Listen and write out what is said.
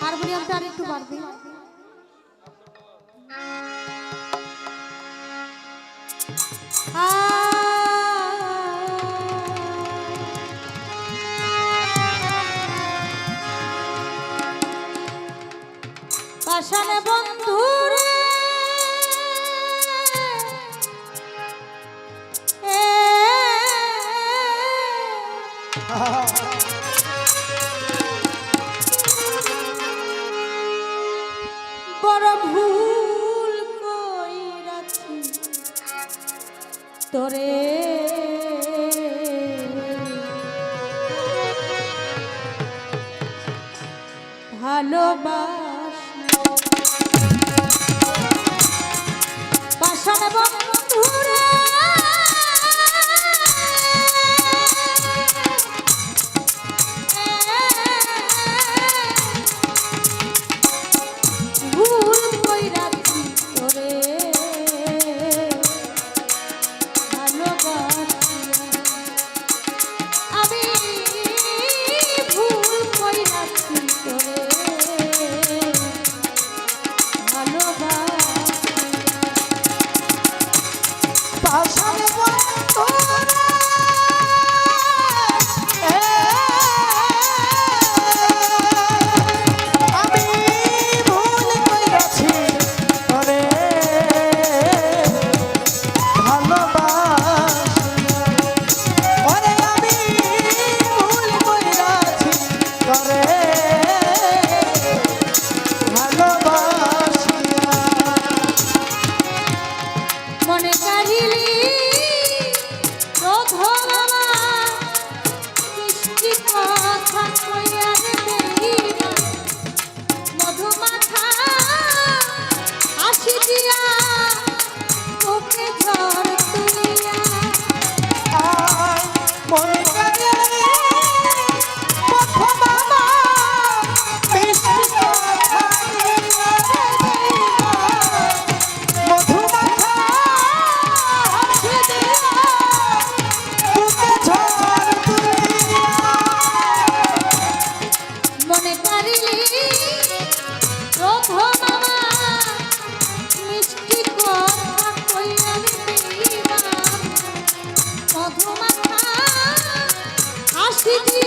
হারমোনিয়ামটা আর একটু বাড়বে। পাশানে বন্ধুরে ভালোবাসি Sydney.